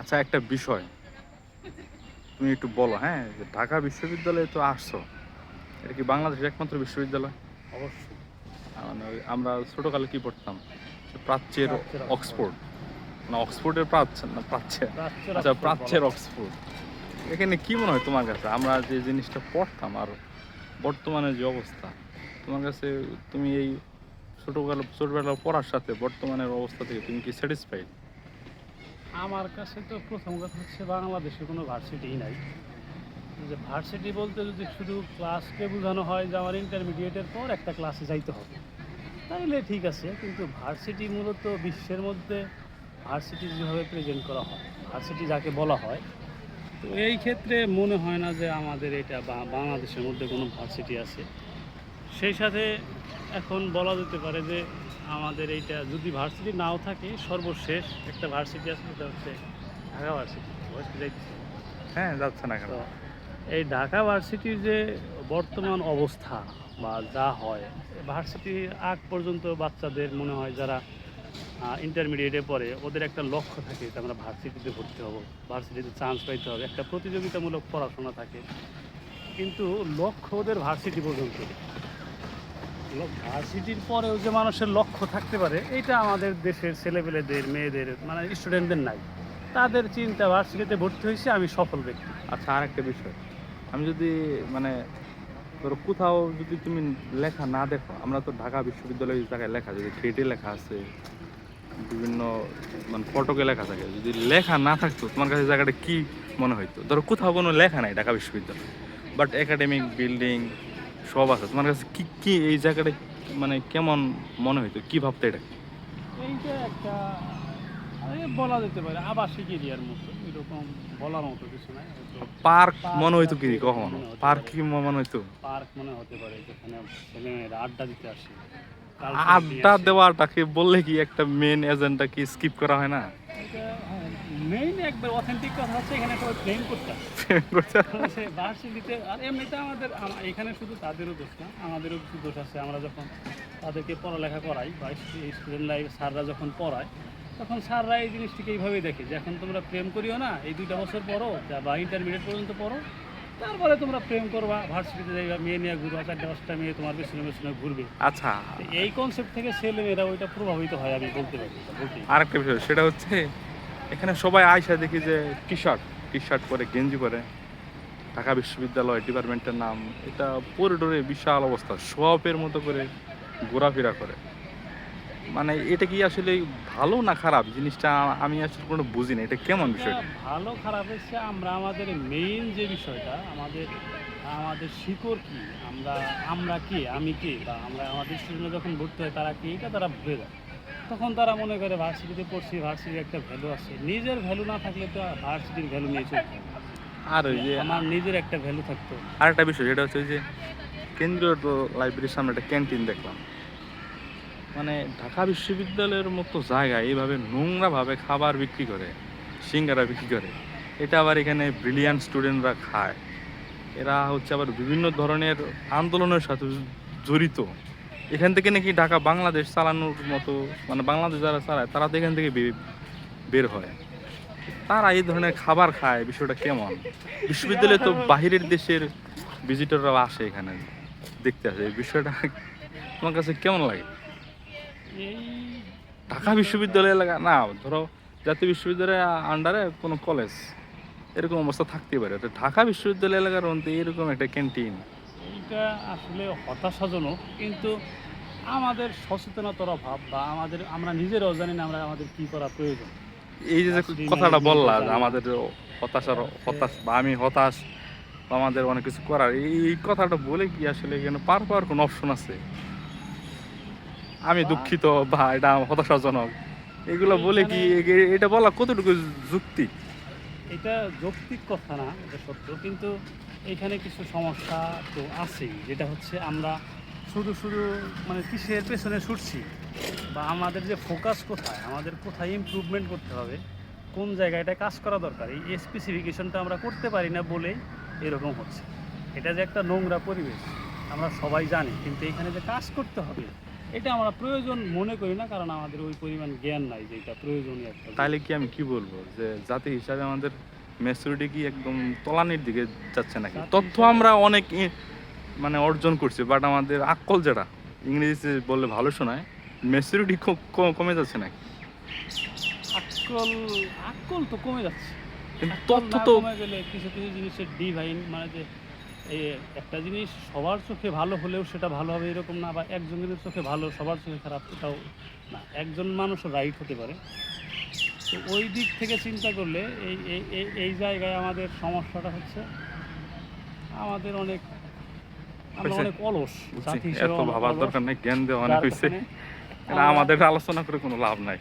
আচ্ছা একটা বিষয়। তুমি একটু বলো হ্যাঁ? যে ঢাকা বিশ্ববিদ্যালয়ে তো আসছো। এটা কি বাংলাদেশের একমাত্র বিশ্ববিদ্যালয়? অবশ্যই। মানে আমরা ছোটকালে কি পড়তাম? প্রাচ্যের অক্সফোর্ড। না অক্সফোর্ডের প্রাচ্য না প্রাচ্যের। আচ্ছা প্রাচ্যের অক্সফোর্ড। এখানে কি মনে হয় তোমার কাছে? আমরা যে জিনিসটা পড়তাম আর বর্তমানে যে অবস্থা তোমার কাছে তুমি এই ছোটবেলা ছোটবেলা পড়ার সাথে বর্তমানের অবস্থা থেকে তুমি কি স্যাটিসফাইড আমার কাছে তো প্রথম কথা হচ্ছে বাংলাদেশে কোনো ভার্সিটিই নাই। যে ভার্সিটি বলতে যদি শুধু ক্লাসকে বোঝানো হয় যে আমার ইন্টারমিডিয়েটের পর একটা ক্লাসে যাইতে হবে, তাইলে ঠিক আছে, কিন্তু ভার্সিটি মূলত বিশ্বের মধ্যে ভার্সিটি যেভাবে প্রেজেন্ট করা হয় ভার্সিটি যাকে বলা হয়, তো এই ক্ষেত্রে মনে হয় না যে আমাদের এটা বাংলাদেশের মধ্যে কোনো ভার্সিটি আছে। সেই সাথে এখন বলা যেতে পারে যে আমাদের এইটা যদি ভার্সিটি নাও থাকে সর্বশেষ একটা ভার্সিটি আছে সেটা হচ্ছে ঢাকা ভার্সিটি হ্যাঁ যাচ্ছে না কেন? এই ঢাকা ভার্সিটির যে বর্তমান অবস্থা বা যা হয় ভার্সিটি আগ পর্যন্ত বাচ্চাদের মনে হয় যারা ইন্টারমিডিয়েটে পড়ে ওদের একটা লক্ষ্য থাকে যে আমরা ভার্সিটিতে ভর্তি হব ভার্সিটিতে চান্স পাইতে হবে একটা প্রতিযোগিতামূলক পড়াশোনা থাকে। কিন্তু লক্ষ্য ওদের ভার্সিটি পর্যন্ত। ভার্সিটির পরেও যে মানুষের লক্ষ্য থাকতে পারে এটা আমাদের দেশের ছেলেপেলেদের, মেয়েদের মানে স্টুডেন্টদের নাই। তাদের চিন্তা ভার্সিটিতে ভর্তি হয়েছে, আমি সফল ব্যক্তি। আচ্ছা আরেকটা বিষয়। আমি যদি মানে ধরো কোথাও যদি তুমি লেখা না দেখো, আমরা তো ঢাকা বিশ্ববিদ্যালয়ের জায়গায় লেখা, যদি গেটে লেখা আছে, বিভিন্ন মানে ফটকে লেখা থাকে, যদি লেখা না থাকতো, তোমার কাছে জায়গাটা কি মনে হইতো? ধরো কোথাও কোনো লেখা নাই ঢাকা বিশ্ববিদ্যালয় বাট একাডেমিক বিল্ডিং সব আছে। তোমার কাছে কি কি এই জায়গাটা মানে কেমন মনে হইতো? কি ভাবতে এটা? এইটা একটা বলা যেতে পারে আবাসিক এরিয়ার মতো এরকম বলার মতো কিছু নাই। পার্ক মনে হইতো কি কখনো? পার্ক পারে। কি মনে হইতো? পার্ক মনে হতে পারে যেখানে ছেলেমেয়েরা আড্ডা দিতে আসে আড্ডা দেওয়াটাকে বললে কি একটা মেন এজেন্ডা কি স্কিপ করা হয় না? মেইন একবার অথেন্টিক কথা হচ্ছে এখানে সবাই প্লেন করতে সে ভার্সিটিতে আর এমনিতে আমাদের এখানে শুধু তাদেরও দোষ না আমাদেরও কিছু দোষ আছে। আমরা যখন তাদেরকে পড়ালেখা করাই বা স্টুডেন্ট লাইফ স্যাররা যখন পড়ায় তখন স্যাররা এই জিনিসটিকে এইভাবেই দেখে যে এখন তোমরা প্রেম করিও না এই দুইটা বছর পড়ো যা বা ইন্টারমিডিয়েট পর্যন্ত পড়ো। তারপরে তোমরা প্রেম করবা ভার্সিটিতে যাইবা মেয়ে নিয়ে ঘুরবা চারটে পাঁচটা মেয়ে তোমার পেছনে পেছনে ঘুরবে। আচ্ছা। এই কনসেপ্ট থেকে ছেলে মেয়েরা ওইটা প্রভাবিত হয় আমি বলতে পারি। আরেকটা বিষয় সেটা হচ্ছে এখানে সবাই আয়সা দেখি যে টি শার্ট টি শার্ট পরে গেঞ্জি পরে। ঢাকা বিশ্ববিদ্যালয় ডিপার্টমেন্টের নাম। এটা পরে ডরে বিশাল অবস্থা সোয়াপের মতো করে ঘোরাফেরা করে। মানে এটা কি আসলে ভালো না খারাপ? জিনিসটা আমি আসলে কোনো বুঝি না এটা কেমন বিষয়টা? ভালো খারাপ হচ্ছে আমরা আমাদের মেইন যে বিষয়টা আমাদের আমাদের শিকড় কি? আমরা আমরা কে? আমি কে? বা আমরা আমাদের স্টুডেন্ট যখন ভর্তি হয় তারা কি? এটা তারা ভুলে যায়। তখন তারা মনে করে ভার্সিটিতে পড়ছি ভার্সিটির একটা ভ্যালু আছে। নিজের ভ্যালু না থাকলে তো ভার্সিটির ভ্যালু নিয়ে চলতে আর ওই যে আমার নিজের একটা ভ্যালু থাকতো। আর একটা বিষয় যেটা হচ্ছে যে কেন্দ্রীয় লাইব্রেরির সামনে একটা ক্যান্টিন দেখলাম। মানে ঢাকা বিশ্ববিদ্যালয়ের মতো জায়গায় এইভাবে নোংরাভাবে খাবার বিক্রি করে সিঙ্গারা বিক্রি করে এটা আবার এখানে ব্রিলিয়ান্ট স্টুডেন্টরা খায়। এরা হচ্ছে আবার বিভিন্ন ধরনের আন্দোলনের সাথে জড়িত। এখান থেকে নাকি ঢাকা, বাংলাদেশ চালানোর মতো মানে বাংলাদেশ যারা চালায়, তারা তো এখান থেকে বের হয়। তারা এই ধরনের খাবার খায়, বিষয়টা কেমন? বিশ্ববিদ্যালয়ে তো বাহিরের দেশের ভিজিটররাও আসে এখানে, দেখতে আসে। এই বিষয়টা তোমার কাছে কেমন লাগে? ঢাকা বিশ্ববিদ্যালয় এলাকা না, ধরো জাতীয় বিশ্ববিদ্যালয়ের আন্ডারে কোনো কলেজ এরকম অবস্থা থাকতেই পারে। তো ঢাকা বিশ্ববিদ্যালয় এলাকার মধ্যে এরকম একটা ক্যান্টিন এইটা আসলে হতাশাজনক কিন্তু আমাদের সচেতনতার অভাব বা আমাদের আমরা নিজেরাও জানি না আমরা আমাদের কি করা প্রয়োজন। এই যে কথাটা বললা যে আমাদের হতাশার হতাশ বা আমি হতাশ আমাদের অনেক কিছু করার এই কথাটা বলে কি আসলে এখানে পার পাওয়ার কোনো অপশন আছে? আমি দুঃখিত বা এটা হতাশাজনক। এগুলো বলে কি এটা বলা কতটুকু যুক্তি? এটা যৌক্তিক কথা না, এটা সত্য। কিন্তু এখানে কিছু সমস্যা তো আছেই, যেটা হচ্ছে আমরা শুধু শুধু মানে কিসের পেছনে ছুটছি বা আমাদের যে ফোকাস কোথায়, আমাদের কোথায় ইমপ্রুভমেন্ট করতে হবে, কোন জায়গায় এটা কাজ করা দরকার, এই স্পেসিফিকেশনটা আমরা করতে পারি না বলেই এরকম হচ্ছে। এটা যে একটা নোংরা পরিবেশ, আমরা সবাই জানি, কিন্তু এখানে যে কাজ করতে হবে এটা আমরা প্রয়োজন মনে করি না কারণ আমাদের ওই পরিমাণ জ্ঞান নাই যে এটা প্রয়োজনীয় একটা তাহলে কি আমি কি বলব? যে জাতি হিসাবে আমাদের ম্যাচুরিটি কি একদম তলানির দিকে যাচ্ছে নাকি? তথ্য আমরা অনেক মানে অর্জন করছি বাট আমাদের আকল যেটা ইংরেজিতে বললে ভালো শোনায় ম্যাচুরিটি খুব কমে যাচ্ছে নাকি? আকল আকল তো কমে যাচ্ছে। কিন্তু তথ্য তো কমে গেলে কিছু কিছু জিনিসের ডিভাইন মানে যে একটা জিনিস সবার চোখে ভালো হলেও সেটা ভালো হবে এরকম না বা একজনের চোখে ভালো সবার চোখে খারাপ সেটাও না। একজন মানুষ রাইট হতে পারে। তো ওই দিক থেকে চিন্তা করলে এই এই এই জায়গায় আমাদের সমস্যাটা হচ্ছে আমাদের অনেক আমরা হয়েছে? অনেক অলস জাতি হিসেবে ভাবার দরকার নেই জ্ঞান দেওয়া অনেক হয়েছে। আমাদের আলোচনা করে কোনো লাভ নাই।